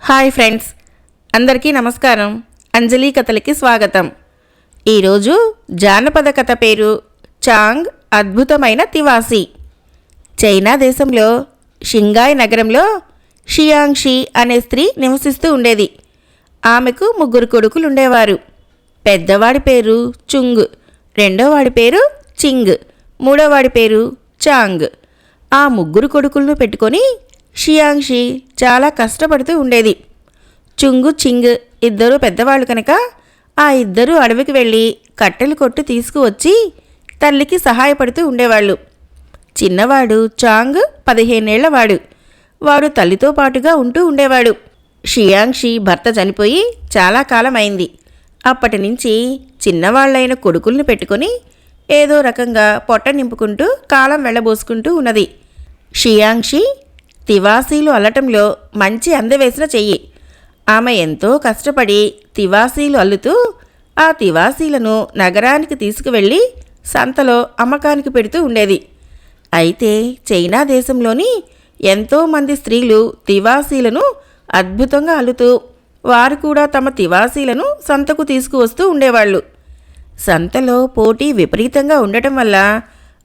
Hi friends. అందరికీ నమస్కారం. అంజలి కథలకి స్వాగతం. ఈరోజు జానపద కథ పేరు చాంగ్ అద్భుతమైన తివాసి. చైనా దేశంలో షింగాయ్ నగరంలో షియాంగ్షి అనే స్త్రీ నివసిస్తూ ఉండేది. ఆమెకు ముగ్గురు కొడుకులు ఉండేవారు. పెద్దవాడి పేరు చుంగ్ రెండోవాడి పేరు చింగ్ మూడోవాడి పేరు చాంగ్. ఆ ముగ్గురు కొడుకులను పెట్టుకొని షియాంగ్షి చాలా కష్టపడుతూ ఉండేది. చుంగు చింగ్ ఇద్దరు పెద్దవాళ్ళు కనుక ఆ ఇద్దరు అడవికి వెళ్ళి కట్టెలు కొట్టి తీసుకువచ్చి తల్లికి సహాయపడుతూ ఉండేవాళ్ళు. చిన్నవాడు చాంగ్ పదిహేనేళ్ళవాడు వాడు. తల్లితో పాటుగా ఉంటూ ఉండేవాడు. షియాంగ్షి భర్త చనిపోయి చాలా కాలం అయింది అప్పటి నుంచి చిన్నవాళ్ళైన కొడుకుల్ని పెట్టుకొని ఏదో రకంగా పొట్ట నింపుకుంటూ కాలం వెళ్ళబోసుకుంటూ ఉన్నది. షియాంగ్షి తివాసీలు అల్లటంలో మంచి అందవేసిన చెయ్యి. ఆమె ఎంతో కష్టపడి తివాసీలు అల్లుతూ ఆ తివాసీలను నగరానికి తీసుకువెళ్ళి సంతలో అమ్మకానికి పెడుతూ ఉండేది. అయితే చైనా దేశంలోని ఎంతోమంది స్త్రీలు తివాసీలను అద్భుతంగా అల్లుతూ వారు కూడా తమ తివాసీలను సంతకు తీసుకువస్తూ ఉండేవాళ్ళు. సంతలో పోటీ విపరీతంగా ఉండటం వల్ల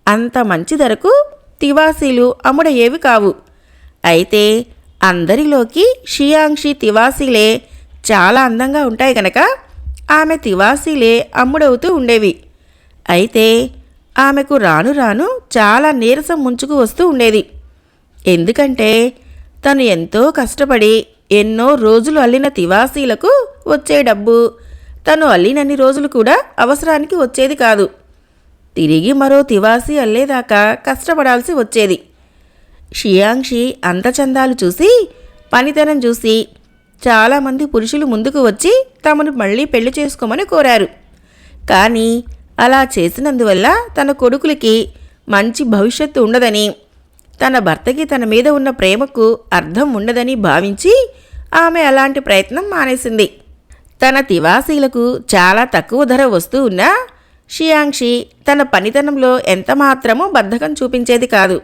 అంత మంచి ధరకు తివాసీలు అమ్ముడయ్యేవి కావు. అయితే అందరిలోకి షియాంక్షి తివాసీలే చాలా అందంగా ఉంటాయి గనక ఆమె తివాసీలే అమ్ముడవుతూ ఉండేవి. అయితే ఆమెకు రాను రాను చాలా నీరసం ముంచుకు వస్తూ ఉండేది. ఎందుకంటే తను ఎంతో కష్టపడి ఎన్నో రోజులు అల్లిన తివాసీలకు వచ్చే డబ్బు తను అల్లినన్ని రోజులు కూడా అవసరానికి వచ్చేది కాదు. తిరిగి మరో తివాసీ అల్లేదాకా కష్టపడాల్సి వచ్చేది. షియాంక్షి అందచందాలు చూసి పనితనం చూసి చాలామంది పురుషులు ముందుకు వచ్చి తమను మళ్ళీ పెళ్ళి చేసుకోమని కోరారు. కానీ అలా చేసినందువల్ల తన కొడుకులకి మంచి భవిష్యత్తు ఉండదని తన భర్తకి తన మీద ఉన్న ప్రేమకు అర్థం ఉండదని భావించి ఆమె అలాంటి ప్రయత్నం మానేసింది. తన తివాసీలకు చాలా తక్కువ ధర వస్తూ ఉన్నా షియాంక్షి తన పనితనంలో ఎంత మాత్రమూ బద్ధకం చూపించేది కాదు.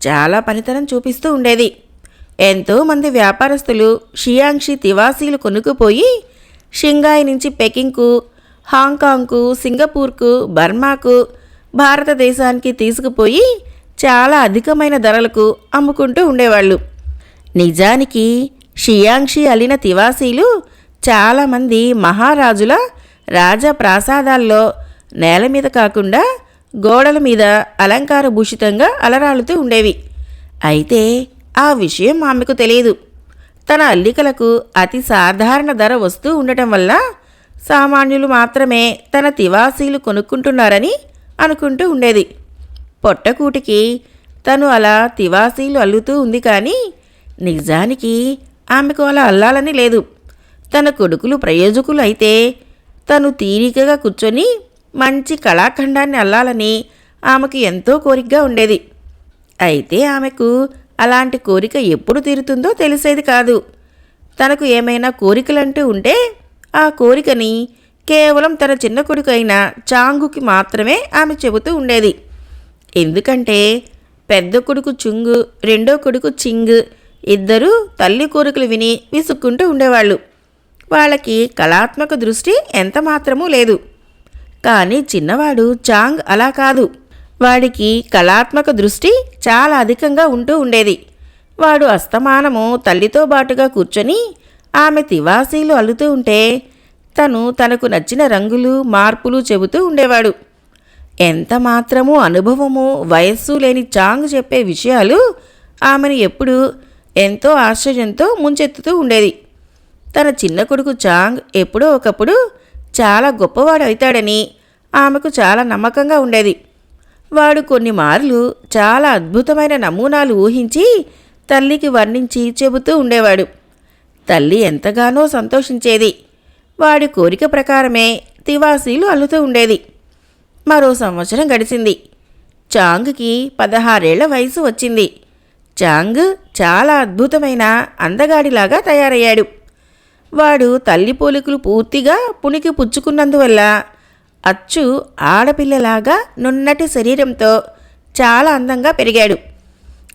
చాలా పనితనం చూపిస్తూ ఉండేది. ఎంతోమంది వ్యాపారస్తులు షియాంక్షి తివాసీలు కొనుక్కుపోయి షింగాయి నుంచి పెకింగ్కు హాంకాంగ్కు సింగపూర్కు బర్మాకు భారతదేశానికి తీసుకుపోయి చాలా అధికమైన ధరలకు అమ్ముకుంటూ ఉండేవాళ్ళు. నిజానికి షియాంక్షి అలిన తివాసీలు చాలామంది మహారాజుల రాజప్రాసాదాల్లో నేల మీద కాకుండా గోడల మీద అలంకార భూషితంగా అలరాలుతూ ఉండేవి. అయితే ఆ విషయం ఆమెకు తెలియదు. తన అల్లికలకు అతి సాధారణ ధర వస్తూ ఉండటం వల్ల సామాన్యులు మాత్రమే తన తివాసీలు కొనుక్కుంటున్నారని అనుకుంటూ ఉండేది. పొట్టకూటికి తను అలా తివాసీలు అల్లుతూ ఉంది కానీ నిజానికి ఆమెకు అలా అల్లాలని లేదు. తన కొడుకులు ప్రయోజకులు అయితే తను తీరికగా కూర్చొని మంచి కళాఖండాన్ని అల్లాలని ఆమెకు ఎంతో కోరికగా ఉండేది. అయితే ఆమెకు అలాంటి కోరిక ఎప్పుడు తీరుతుందో తెలిసేది కాదు. తనకు ఏమైనా కోరికలంటూ ఉంటే ఆ కోరికని కేవలం తన చిన్న కొడుకు అయిన చాంగుకి మాత్రమే ఆమె చెబుతూ ఉండేది. ఎందుకంటే పెద్ద కొడుకు చుంగు రెండో కొడుకు చింగ్ ఇద్దరూ తల్లి కోరికలు విని విసుక్కుంటూ ఉండేవాళ్ళు. వాళ్ళకి కళాత్మక దృష్టి ఎంత మాత్రమూ లేదు. కానీ చిన్నవాడు చాంగ్ అలా కాదు. వాడికి కళాత్మక దృష్టి చాలా అధికంగా ఉంటూ ఉండేది. వాడు అస్తమానము తల్లితో బాటుగా కూర్చొని ఆమె తివాసీలు అల్లుతూ ఉంటే తను తనకు నచ్చిన రంగులు మార్పులు చెబుతూ ఉండేవాడు. ఎంత మాత్రము అనుభవము వయస్సు లేని చాంగ్ చెప్పే విషయాలు ఆమెను ఎప్పుడూ ఎంతో ఆశ్చర్యంతో ముంచెత్తుతూ ఉండేది. తన చిన్న కొడుకు చాంగ్ ఎప్పుడో ఒకప్పుడు చాలా గొప్పవాడు అవుతాడని ఆమెకు చాలా నమ్మకంగా ఉండేది. వాడు కొన్ని మార్లు చాలా అద్భుతమైన నమూనాలు ఊహించి తల్లికి వర్ణించి చెబుతూ ఉండేవాడు. తల్లి ఎంతగానో సంతోషించేది. వాడి కోరిక ప్రకారమే తివాసీలు అల్లుతూ ఉండేది. మరో సంవత్సరం గడిచింది. చాంగ్కి పదహారేళ్ళ వయసు వచ్చింది. చాంగ్ చాలా అద్భుతమైన అందగాడిలాగా తయారయ్యాడు. వాడు తల్లి పోలికలు పూర్తిగా పుణికి పుచ్చుకున్నందువల్ల అచ్చు ఆడపిల్లలాగా నున్నటి శరీరంతో చాలా అందంగా పెరిగాడు.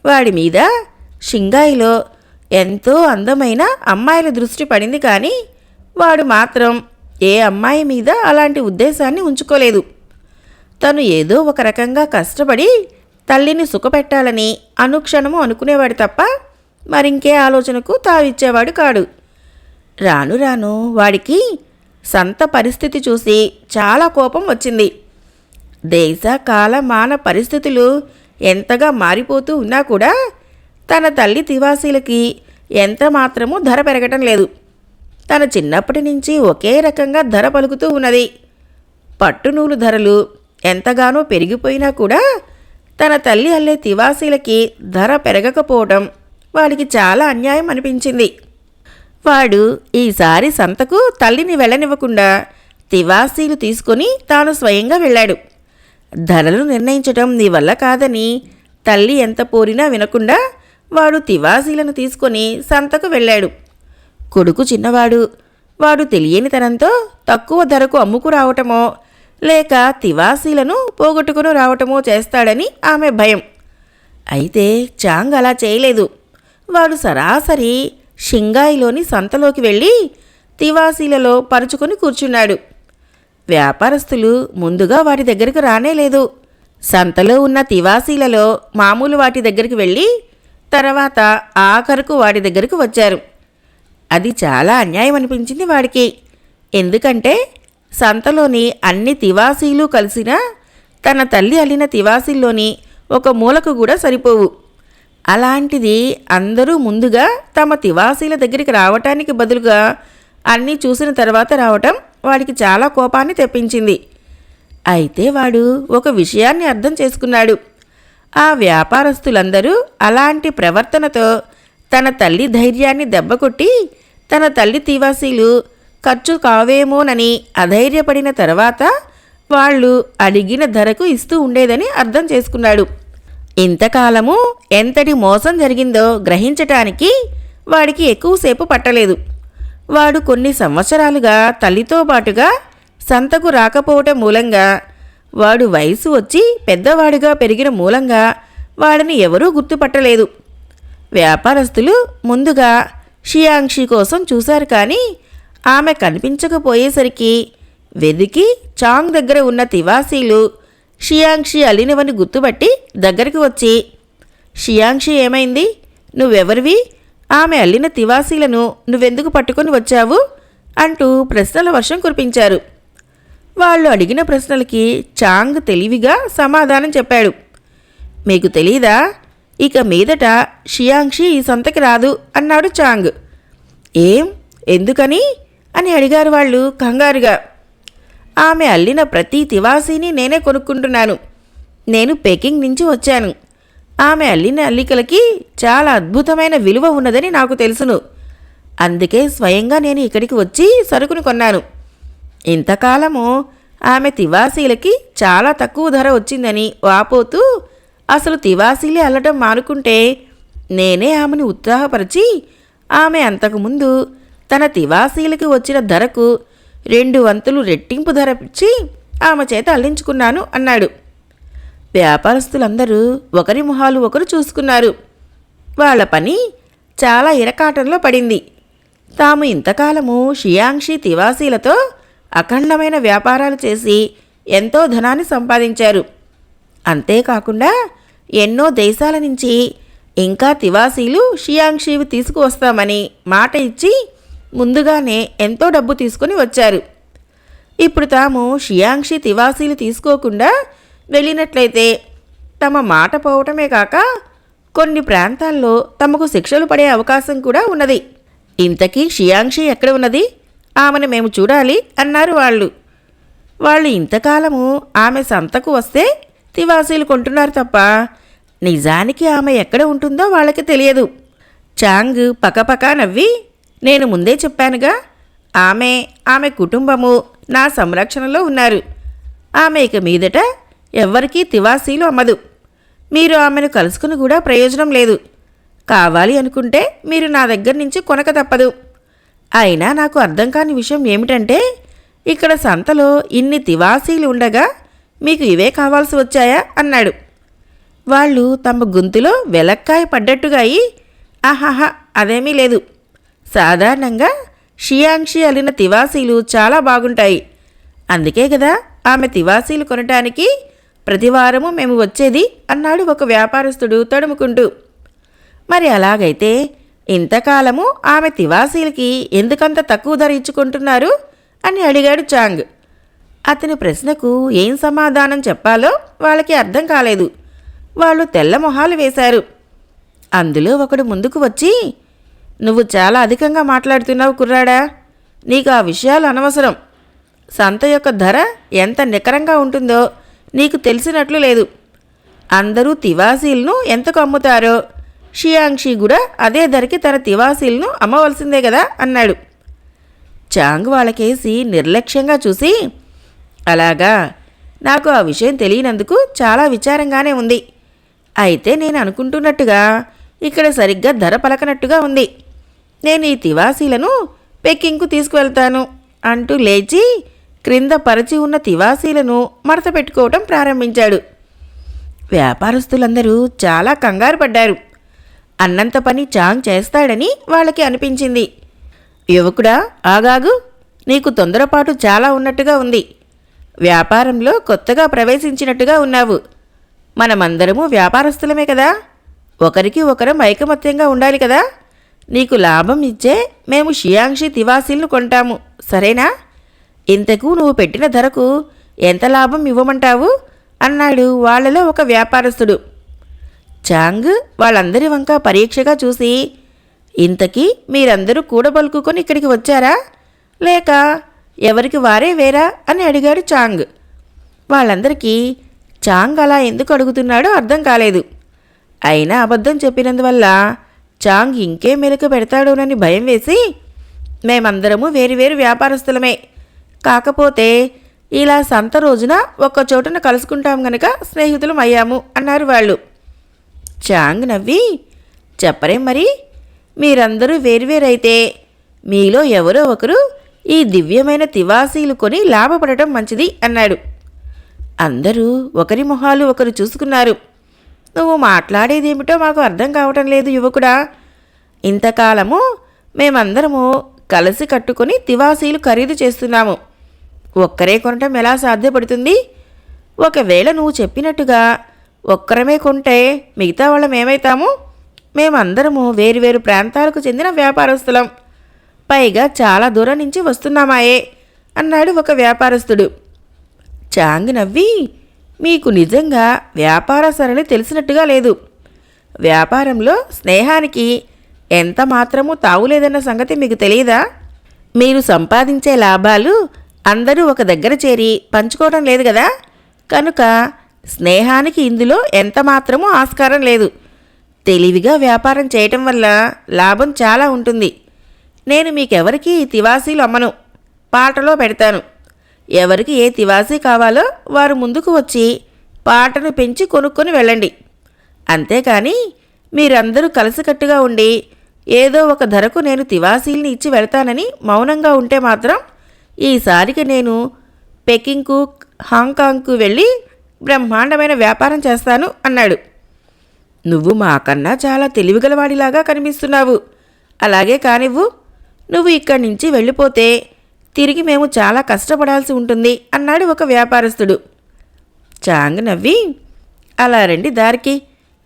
వాడి మీద షింగాయిలో ఎంతో అందమైన అమ్మాయిల దృష్టి పడింది కానీ వాడు మాత్రం ఏ అమ్మాయి మీద అలాంటి ఉద్దేశాన్ని ఉంచుకోలేదు. తను ఏదో ఒక రకంగా కష్టపడి తల్లిని సుఖపెట్టాలని అనుక్షణము అనుకునేవాడు తప్ప మరింకే ఆలోచనకు తావిచ్చేవాడు కాడు. రాను రాను వాడికి సంత పరిస్థితి చూసి చాలా కోపం వచ్చింది. దేశ కాల మాన పరిస్థితులు ఎంతగా మారిపోతూ ఉన్నా కూడా తన తల్లి తివాసీలకి ఎంత మాత్రమూ ధర పెరగటం లేదు. తన చిన్నప్పటి నుంచి ఒకే రకంగా ధర పలుకుతూ ఉన్నది. పట్టునూలు ధరలు ఎంతగానో పెరిగిపోయినా కూడా తన తల్లి అల్లే తివాసీలకి ధర పెరగకపోవడం వాడికి చాలా అన్యాయం అనిపించింది. వాడు ఈసారి సంతకు తల్లిని వెళ్ళనివ్వకుండా తివాసీలు తీసుకొని తాను స్వయంగా వెళ్ళాడు. ధరలు నిర్ణయించటం నీ వల్ల కాదని తల్లి ఎంత పోరినా వినకుండా వాడు తివాసీలను తీసుకొని సంతకు వెళ్ళాడు. కొడుకు చిన్నవాడు వాడు తెలియనితనంతో తక్కువ ధరకు అమ్ముకు రావటమో లేక తివాసీలను పోగొట్టుకుని రావటమో చేస్తాడని ఆమె భయం. అయితే చాంగ్ అలా చేయలేదు. వాడు సరాసరి షింగాయిలోని సంతలోకి వెళ్ళి తివాసీలలో పరుచుకొని కూర్చున్నాడు. వ్యాపారస్తులు ముందుగా వాటి దగ్గరకు రానేలేదు సంతలో ఉన్న తివాసీలలో మామూలు వాటి దగ్గరికి వెళ్ళి తర్వాత ఆఖరుకు వాడి దగ్గరకు వచ్చారు. అది చాలా అన్యాయం అనిపించింది వాడికి. ఎందుకంటే సంతలోని అన్ని తివాసీలు కలిసినా తన తల్లి అల్లిన తివాసీల్లోని ఒక మూలకు కూడా సరిపోవు. అలాంటిది అందరూ ముందుగా తమ తివాసీల దగ్గరికి రావటానికి బదులుగా అన్నీ చూసిన తర్వాత రావటం వాడికి చాలా కోపాన్ని తెప్పించింది. అయితే వాడు ఒక విషయాన్ని అర్థం చేసుకున్నాడు. ఆ వ్యాపారస్తులందరూ అలాంటి ప్రవర్తనతో తన తల్లి ధైర్యాన్ని దెబ్బకొట్టి తన తల్లి తివాసీలు ఖర్చు కావేమోనని అధైర్యపడిన తర్వాత వాళ్ళు అడిగిన ధరకు ఇస్తూ ఉండేదని అర్థం చేసుకున్నాడు. ఇంతకాలము ఎంతటి మోసం జరిగిందో గ్రహించటానికి వాడికి ఎక్కువసేపు పట్టలేదు. వాడు కొన్ని సంవత్సరాలుగా తల్లితో పాటుగా సంతకు రాకపోవటం మూలంగా వాడు వయసు వచ్చి పెద్దవాడిగా పెరిగిన మూలంగా వాడిని ఎవరూ గుర్తుపట్టలేదు. వ్యాపారస్తులు ముందుగా షియాంక్షి కోసం చూశారు కానీ ఆమె కనిపించకపోయేసరికి వెదికి చాంగ్ దగ్గర ఉన్న తివాసీలు షియాంక్షి అలినవని గుర్తుపట్టి దగ్గరికి వచ్చి షియాంక్షి ఏమైంది? నువ్వెవరివి? ఆమె అల్లిన తివాసీలను నువ్వెందుకు పట్టుకొని వచ్చావు? అంటూ ప్రశ్నల వర్షం కురిపించారు. వాళ్ళు అడిగిన ప్రశ్నలకి చాంగ్ తెలివిగా సమాధానం చెప్పాడు. మీకు తెలీదా? ఇక మీదట షియాంక్షి ఈ సంతకి రాదు అన్నాడు చాంగ్. ఏం? ఎందుకని? అని అడిగారు వాళ్ళు కంగారుగా. ఆమె అల్లిన ప్రతి తివాసీని నేనే కొనుక్కుంటున్నాను. నేను పెకింగ్ నుంచి వచ్చాను. ఆమె అల్లిన అల్లికలకి చాలా అద్భుతమైన విలువ ఉన్నదని నాకు తెలుసును. అందుకే స్వయంగా నేను ఇక్కడికి వచ్చి సరుకును కొన్నాను. ఇంతకాలము ఆమె తివాసీలకి చాలా తక్కువ ధర వచ్చిందని వాపోతూ అసలు తివాసీలే అల్లటం మానుకుంటే నేనే ఆమెను ఉత్సాహపరిచి ఆమె అంతకుముందు తన తివాసీలకి వచ్చిన ధరకు రెండు వంతులు రెట్టింపు ధర ఇచ్చి ఆమె చేత అల్లించుకున్నాను అన్నాడు. వ్యాపారస్తులందరూ ఒకరి మొహాలు ఒకరు చూసుకున్నారు. వాళ్ళ పని చాలా ఇరకాటంలో పడింది. తాము ఇంతకాలము షియాంక్షి తివాసీలతో అఖండమైన వ్యాపారాలు చేసి ఎంతో ధనాన్ని సంపాదించారు. అంతేకాకుండా ఎన్నో దేశాల నుంచి ఇంకా తివాసీలు షియాంక్షివి తీసుకువస్తామని మాట ఇచ్చి ముందుగానే ఎంతో డబ్బు తీసుకుని వచ్చారు. ఇప్పుడు తాము షియాంక్షి తివాసీలు తీసుకోకుండా వెళ్ళినట్లయితే తమ మాట పోవటమే కాక కొన్ని ప్రాంతాల్లో తమకు శిక్షలు పడే అవకాశం కూడా ఉన్నది. ఇంతకీ షియాంక్షి ఎక్కడ ఉన్నది? ఆమెను మేము చూడాలి అన్నారు వాళ్ళు. వాళ్ళు ఇంతకాలము ఆమె సంతకు వస్తే తివాసీలు కొంటున్నారు తప్ప నిజానికి ఆమె ఎక్కడ ఉంటుందో వాళ్ళకి తెలియదు. చాంగ్ పకపకా నవ్వి నేను ముందే చెప్పానుగా ఆమె ఆమె కుటుంబము నా సంరక్షణలో ఉన్నారు. ఆమె ఇక మీదట ఎవ్వరికీ తివాసీలు అమ్మదు. మీరు ఆమెను కలుసుకుని కూడా ప్రయోజనం లేదు. కావాలి అనుకుంటే మీరు నా దగ్గర నుంచి కొనక తప్పదు. అయినా నాకు అర్థం కాని విషయం ఏమిటంటే ఇక్కడ సంతలో ఇన్ని తివాసీలు ఉండగా మీకు ఇవే కావాల్సి వచ్చాయా? అన్నాడు. వాళ్ళు తమ గొంతులో వెలక్కాయ పడ్డట్టుగా అయి ఆహాహా అదేమీ లేదు. సాధారణంగా షియాంక్షి అల్లిన తివాసీలు చాలా బాగుంటాయి. అందుకే కదా ఆమె తివాసీలు కొనటానికి ప్రతివారము మేము వచ్చేది అన్నాడు ఒక వ్యాపారస్తుడు తడుముకుంటూ. మరి అలాగైతే ఇంతకాలము ఆమె తివాసీలకి ఎందుకంత తక్కువ ధర ఇచ్చుకుంటున్నారు అని అడిగాడు చాంగ్. అతని ప్రశ్నకు ఏం సమాధానం చెప్పాలో వాళ్ళకి అర్థం కాలేదు. వాళ్ళు తెల్ల మొహాలు వేశారు. అందులో ఒకడు ముందుకు వచ్చి నువ్వు చాలా అధికంగా మాట్లాడుతున్నావు కుర్రాడా? నీకు ఆ విషయాలు అనవసరం. సంత యొక్క ధర ఎంత నికరంగా ఉంటుందో నీకు తెలిసినట్లు లేదు. అందరూ తివాసీలను ఎంతకు అమ్ముతారో? షియాంక్షి కూడా అదే ధరకి తన తివాసీలను అమ్మవలసిందే కదా అన్నాడు. చాంగ్ వాళ్ళకేసి నిర్లక్ష్యంగా చూసి అలాగా నాకు ఆ విషయం తెలియనందుకు చాలా విచారంగానే ఉంది. అయితే నేను అనుకుంటున్నట్టుగా ఇక్కడ సరిగ్గా ధర పలకనట్టుగా ఉంది. నేను ఈ తివాసీలను పెక్కింగ్కు తీసుకువెళ్తాను అంటూ లేచి క్రింద పరిచి ఉన్న తివాసీలను మడత పెట్టుకోవటం ప్రారంభించాడు. వ్యాపారస్తులందరూ చాలా కంగారు పడ్డారు. అన్నంత పని చాంగ్ చేస్తాడని వాళ్ళకి అనిపించింది. యువకుడా ఆగాగు నీకు తొందరపాటు చాలా ఉన్నట్టుగా ఉంది. వ్యాపారంలో కొత్తగా ప్రవేశించినట్టుగా ఉన్నావు. మనమందరము వ్యాపారస్తులమే కదా. ఒకరికి ఒకరం ఐకమత్యంగా ఉండాలి కదా. నీకు లాభం ఇచ్చే మేము షియాంక్షి తివాసీలను కొంటాము. సరేనా? ఇంతకు నువ్వు పెట్టిన ధరకు ఎంత లాభం ఇవ్వమంటావు? అన్నాడు వాళ్ళలో ఒక వ్యాపారస్తుడు. చాంగ్ వాళ్ళందరి వంక పరీక్షగా చూసి ఇంతకీ మీరందరూ కూడబలుకుకొని ఇక్కడికి వచ్చారా? లేక ఎవరికి వారే వేరా? అని అడిగాడు చాంగ్. వాళ్ళందరికీ చాంగ్ అలా ఎందుకు అడుగుతున్నాడో అర్థం కాలేదు. అయినా అబద్ధం చెప్పినందువల్ల చాంగ్ ఇంకే మెలకు పెడతాడోనని భయం వేసి మేమందరము వేరువేరు వ్యాపారస్తులమే. కాకపోతే ఇలా సంత రోజున ఒక్క చోటున కలుసుకుంటాం గనక స్నేహితులం అయ్యాము అన్నారు వాళ్ళు. చాంగ్ నవ్వి చెప్పరేం మరి మీరందరూ వేరువేరైతే మీలో ఎవరో ఒకరు ఈ దివ్యమైన తివాసీలు కొని లాభపడటం మంచిది అన్నాడు. అందరూ ఒకరి మొహాలు ఒకరు చూసుకున్నారు. నువ్వు మాట్లాడేదేమిటో మాకు అర్థం కావటం లేదు యువకుడా. ఇంతకాలము మేమందరము కలిసి కట్టుకొని తివాసీలు ఖరీదు చేస్తున్నాము. ఒక్కరే కొనటం ఎలా సాధ్యపడుతుంది? ఒకవేళ నువ్వు చెప్పినట్టుగా ఒక్కరమే కొంటే మిగతా వాళ్ళం ఏమైతాము? మేమందరము వేరువేరు ప్రాంతాలకు చెందిన వ్యాపారస్తులం. పైగా చాలా దూరం నుంచి వస్తున్నామాయే అన్నాడు ఒక వ్యాపారస్తుడు. చాంగ్ నవ్వి మీకు నిజంగా వ్యాపార సరళి తెలిసినట్టుగా లేదు. వ్యాపారంలో స్నేహానికి ఎంత మాత్రమూ తావులేదన్న సంగతి మీకు తెలియదా? మీరు సంపాదించే లాభాలు అందరూ ఒక దగ్గర చేరి పంచుకోవడం లేదు కదా? కనుక స్నేహానికి ఇందులో ఎంత మాత్రమూ ఆస్కారం లేదు. తెలివిగా వ్యాపారం చేయటం వల్ల లాభం చాలా ఉంటుంది. నేను మీకెవరికీ తివాసీలు అమ్మను. పాటలో పెడతాను. ఎవరికి ఏ తివాసీ కావాలో వారు ముందుకు వచ్చి పాటను పెంచి కొనుక్కొని వెళ్ళండి. అంతేకాని మీరందరూ కలిసికట్టుగా ఉండి ఏదో ఒక ధరకు నేను తివాసీల్ని ఇచ్చి వెళ్తానని మౌనంగా ఉంటే మాత్రం ఈసారికి నేను పెకింగ్కు హాంకాంగ్కు వెళ్ళి బ్రహ్మాండమైన వ్యాపారం చేస్తాను అన్నాడు. నువ్వు మాకన్నా చాలా తెలివిగలవాడిలాగా కనిపిస్తున్నావు. అలాగే కానివ్వు నువ్వు ఇక్కడి నుంచి వెళ్ళిపోతే తిరిగి మేము చాలా కష్టపడాల్సి ఉంటుంది అన్నాడు ఒక వ్యాపారస్తుడు. చాంగ్ నవ్వి అలా రండి దారికి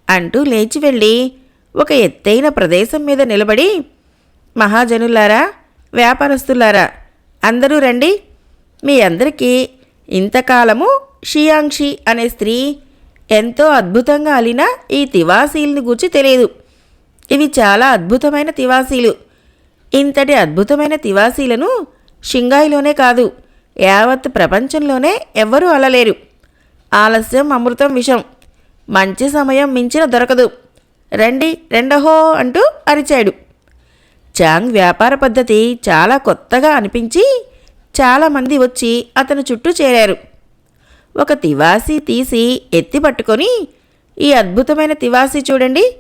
అంటూ లేచి వెళ్ళి ఒక ఎత్తైన ప్రదేశం మీద నిలబడి మహాజనులారా వ్యాపారస్తులారా అందరూ రండి. మీ అందరికీ ఇంతకాలము షియాంక్షి అనే స్త్రీ ఎంతో అద్భుతంగా అలిన ఈ తివాసీల్ని గూర్చి తెలియదు. ఇవి చాలా అద్భుతమైన తివాసీలు. ఇంతటి అద్భుతమైన తివాసీలను షింగాయిలోనే కాదు యావత్ ప్రపంచంలోనే ఎవ్వరూ అలలేరు. ఆలస్యం అమృతం విషం. మంచి సమయం మించిన దొరకదు. రండి రెండహో అంటూ అరిచాడు. చాంగ్ వ్యాపార పద్ధతి చాలా కొత్తగా అనిపించి చాలామంది వచ్చి అతను చుట్టూ చేరారు. ఒక తివాసీ తీసి ఎత్తి పట్టుకొని ఈ అద్భుతమైన తివాసీ చూడండి.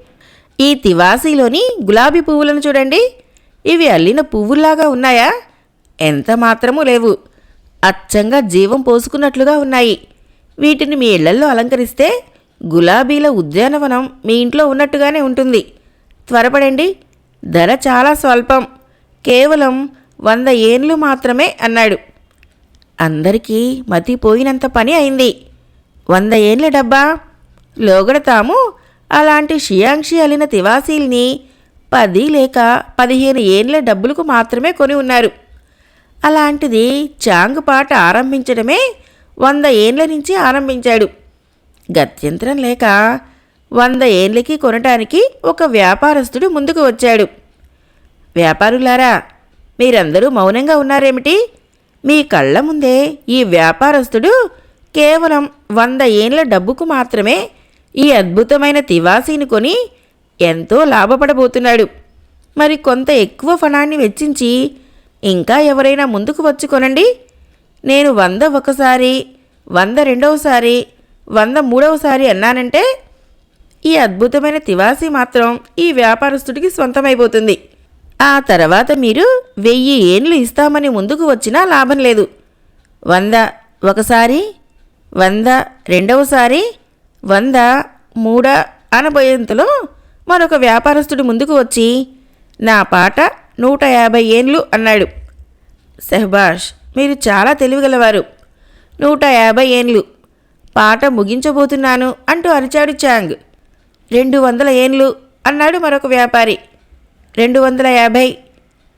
ఈ తివాసీలోని గులాబీ పువ్వులను చూడండి. ఇవి అల్లిన పువ్వుల్లాగా ఉన్నాయా? ఎంత మాత్రమూ లేవు. అచ్చంగా జీవం పోసుకున్నట్లుగా ఉన్నాయి. వీటిని మీ ఇళ్ళల్లో అలంకరిస్తే గులాబీల ఉద్యానవనం మీ ఇంట్లో ఉన్నట్టుగానే ఉంటుంది. త్వరపడండి. ధర చాలా స్వల్పం. కేవలం వంద ఏండ్లు మాత్రమే అన్నాడు. అందరికీ మతిపోయినంత పని అయింది. వంద ఏండ్ల డబ్బా? లోగడ తాము అలాంటి షియాంక్షి అలిన తివాసీల్ని పది లేక పదిహేను ఏండ్ల డబ్బులకు మాత్రమే కొని ఉన్నారు. అలాంటిది చాంగ్ పాట ఆరంభించడమే వంద ఏండ్ల నుంచి ఆరంభించాడు. గత్యంతరం లేక వంద ఏండ్లకి కొనటానికి ఒక వ్యాపారస్తుడు ముందుకు వచ్చాడు. వ్యాపారులారా మీరందరూ మౌనంగా ఉన్నారేమిటి? మీ కళ్ళ ముందే ఈ వ్యాపారస్తుడు కేవలం వంద ఏండ్ల డబ్బుకు మాత్రమే ఈ అద్భుతమైన తివాసీని కొని ఎంతో లాభపడబోతున్నాడు. మరి కొంత ఎక్కువ ఫణాన్ని వెచ్చించి ఇంకా ఎవరైనా ముందుకు వచ్చి కొనండి. నేను వంద ఒకసారి వంద రెండవసారి వంద మూడవసారి అన్నానంటే ఈ అద్భుతమైన తివాసి మాత్రం ఈ వ్యాపారస్తుడికి స్వంతమైపోతుంది. ఆ తర్వాత మీరు వెయ్యి ఏండ్లు ఇస్తామని ముందుకు వచ్చినా లాభం లేదు. వంద ఒకసారి వంద రెండవసారి వంద మూడ అనబోయేంతలో మరొక వ్యాపారస్తుడు ముందుకు వచ్చి నా పాట నూట యాభై ఏండ్లు అన్నాడు. సెహబాష్ మీరు చాలా తెలివిగలవారు. నూట యాభై ఏండ్లు. పాట ముగించబోతున్నాను అంటూ అరిచాడు చాంగ్. రెండు వందల ఏండ్లు అన్నాడు మరొక వ్యాపారి. రెండు వందల యాభై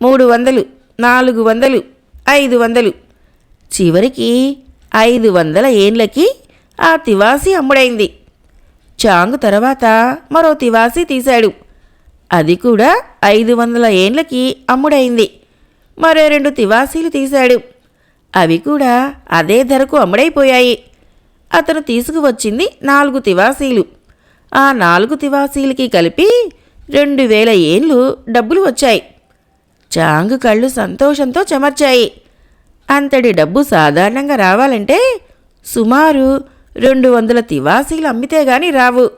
మూడు వందలు నాలుగు వందలు ఐదు వందలు. చివరికి ఐదు వందల ఏండ్లకి ఆ తివాసి అమ్ముడైంది. చాంగ్ తర్వాత మరో తివాసి తీశాడు. అది కూడా ఐదు వందల ఏండ్లకి అమ్ముడైంది. మరో రెండు తివాసీలు తీశాడు. అవి కూడా అదే ధరకు అమ్ముడైపోయాయి. అతను తీసుకువచ్చింది నాలుగు తివాసీలు. ఆ నాలుగు తివాసీలకి కలిపి రెండు వేల ఏండ్లు డబ్బులు వచ్చాయి. చాంగ్ కళ్ళు సంతోషంతో చెమర్చాయి. అంతటి డబ్బు సాధారణంగా రావాలంటే సుమారు రెండు వందల తివాసీలు అమ్మితే గాని రావు.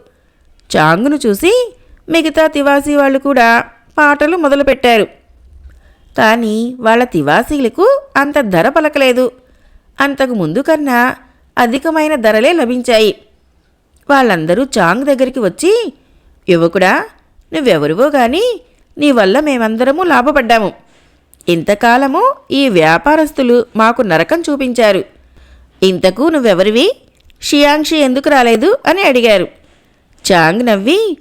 చాంగును చూసి మిగతా తివాసీ వాళ్ళు కూడా పాటలు మొదలుపెట్టారు. కానీ వాళ్ళ తివాసీలకు అంత ధర పలకలేదు. అంతకు ముందు కన్నా అధికమైన ధరలే లభించాయి. వాళ్ళందరూ చాంగ్ దగ్గరికి వచ్చి యువకుడా నువ్వెవరివో గాని నీ వల్ల మేమందరము లాభపడ్డాము. ఇంతకాలము ఈ వ్యాపారస్తులు మాకు నరకం చూపించారు. ఇంతకు నువ్వెవరివి? షియాంక్షి ఎందుకు రాలేదు? అని అడిగారు. చాంగ్ నవ్వి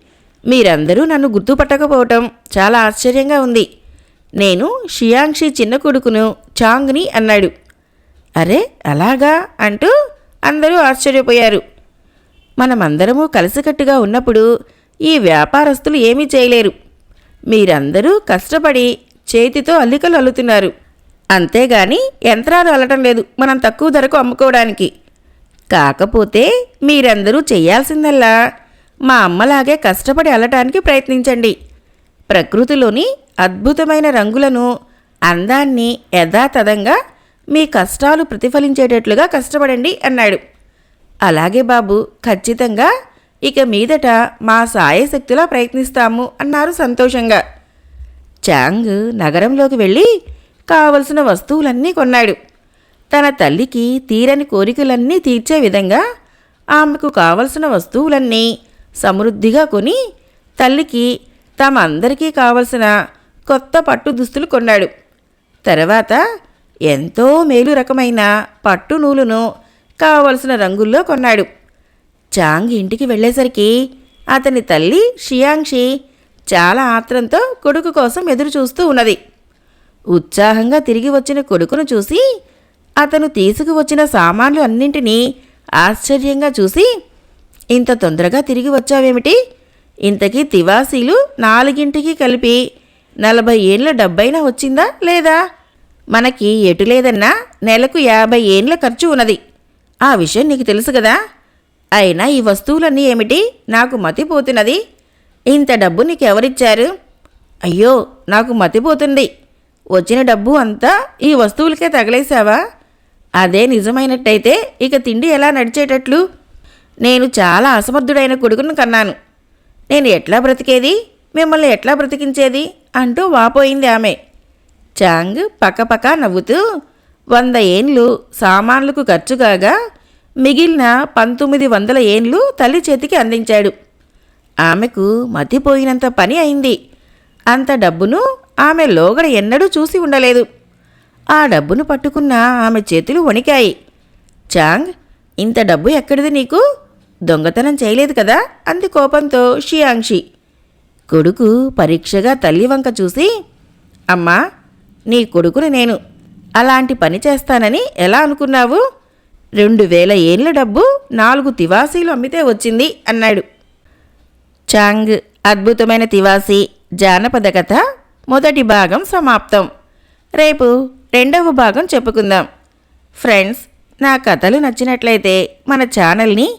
మీరందరూ నన్ను గుర్తుపట్టకపోవటం చాలా ఆశ్చర్యంగా ఉంది. నేను షియాంక్షి చిన్న కొడుకును చాంగ్ని అన్నాడు. అరే అలాగా అంటూ అందరూ ఆశ్చర్యపోయారు. మనమందరము కలిసికట్టుగా ఉన్నప్పుడు ఈ వ్యాపారస్తులు ఏమీ చేయలేరు. మీరందరూ కష్టపడి చేతితో అల్లికలు అల్లుతున్నారు. అంతేగాని యంత్రాలు అల్లటం లేదు మనం తక్కువ ధరకు అమ్ముకోవడానికి. కాకపోతే మీరందరూ చేయాల్సిందల్లా మా అమ్మలాగే కష్టపడి అల్లటానికి ప్రయత్నించండి. ప్రకృతిలోని అద్భుతమైన రంగులను అందాన్ని యథాతథంగా మీ కష్టాలు ప్రతిఫలించేటట్లుగా కష్టపడండి అన్నాడు. అలాగే బాబు ఖచ్చితంగా ఇక మీదట మా సాయశక్తిలా ప్రయత్నిస్తాము అన్నారు సంతోషంగా. చాంగ్ నగరంలోకి వెళ్ళి కావలసిన వస్తువులన్నీ కొన్నాడు. తన తల్లికి తీరని కోరికలన్నీ తీర్చే విధంగా ఆమెకు కావలసిన వస్తువులన్నీ సమృద్ధిగా కొని తల్లికి తమందరికీ కావలసిన కొత్త పట్టు దుస్తులు కొన్నాడు. తర్వాత ఎంతో మేలు రకమైన పట్టు నూలును కావలసిన రంగుల్లో కొన్నాడు. చాంగ్ ఇంటికి వెళ్ళేసరికి అతని తల్లి షియాంగ్షి చాలా ఆత్రంతో కొడుకు కోసం ఎదురు చూస్తూ ఉన్నది. ఉత్సాహంగా తిరిగి వచ్చిన కొడుకును చూసి అతను తీసుకువచ్చిన సామాన్లు అన్నింటినీ ఆశ్చర్యంగా చూసి ఇంత తొందరగా తిరిగి వచ్చావేమిటి? ఇంతకీ తివాసీలు నాలుగింటికి కలిపి నలభై ఏండ్ల డబ్బైనా వచ్చిందా లేదా? మనకి ఎటు లేదన్నా నెలకు యాభై ఏండ్ల ఖర్చు ఉన్నది. ఆ విషయం నీకు తెలుసు కదా? అయినా ఈ వస్తువులన్నీ ఏమిటి? నాకు మతిపోతున్నది. ఇంత డబ్బు నీకు ఎవరిచ్చారు అయ్యో నాకు మతిపోతుంది. వచ్చిన డబ్బు అంతా ఈ వస్తువులకే తగలేశావా? అదే నిజమైనట్టయితే ఇక తిండి ఎలా నడిచేటట్లు? నేను చాలా అసమర్థుడైన కొడుకును కన్నాను. నేను ఎట్లా బ్రతికేది? మిమ్మల్ని ఎట్లా బ్రతికించేది? అంటూ వాపోయింది ఆమె. చాంగ్ పక్కపక్క నవ్వుతూ వంద ఏండ్లు సామాన్లకు ఖర్చు కాగా మిగిలిన పంతొమ్మిది వందల ఏండ్లు తల్లి చేతికి అందించాడు. ఆమెకు మతిపోయినంత పని అయింది. అంత డబ్బును ఆమె లోగడ ఎన్నడూ చూసి ఉండలేదు. ఆ డబ్బును పట్టుకున్న ఆమె చేతులు వణికాయి. చాంగ్ ఇంత డబ్బు ఎక్కడిది నీకు? దొంగతనం చేయలేదు కదా? అంది కోపంతో షియాంక్షి కొడుకు పరీక్షగా తల్లి వంక చూసి అమ్మా నీ కొడుకుని నేను అలాంటి పని చేస్తానని ఎలా అనుకున్నావు? రెండు వేల ఏళ్ళ డబ్బు నాలుగు తివాసీలు అమ్మితే వచ్చింది అన్నాడు. చాంగ్ అద్భుతమైన తివాసి జానపద కథ మొదటి భాగం సమాప్తం. రేపు రెండవ భాగం చెప్పుకుందాం. ఫ్రెండ్స్ నా కథలు నచ్చినట్లయితే మన ఛానల్ని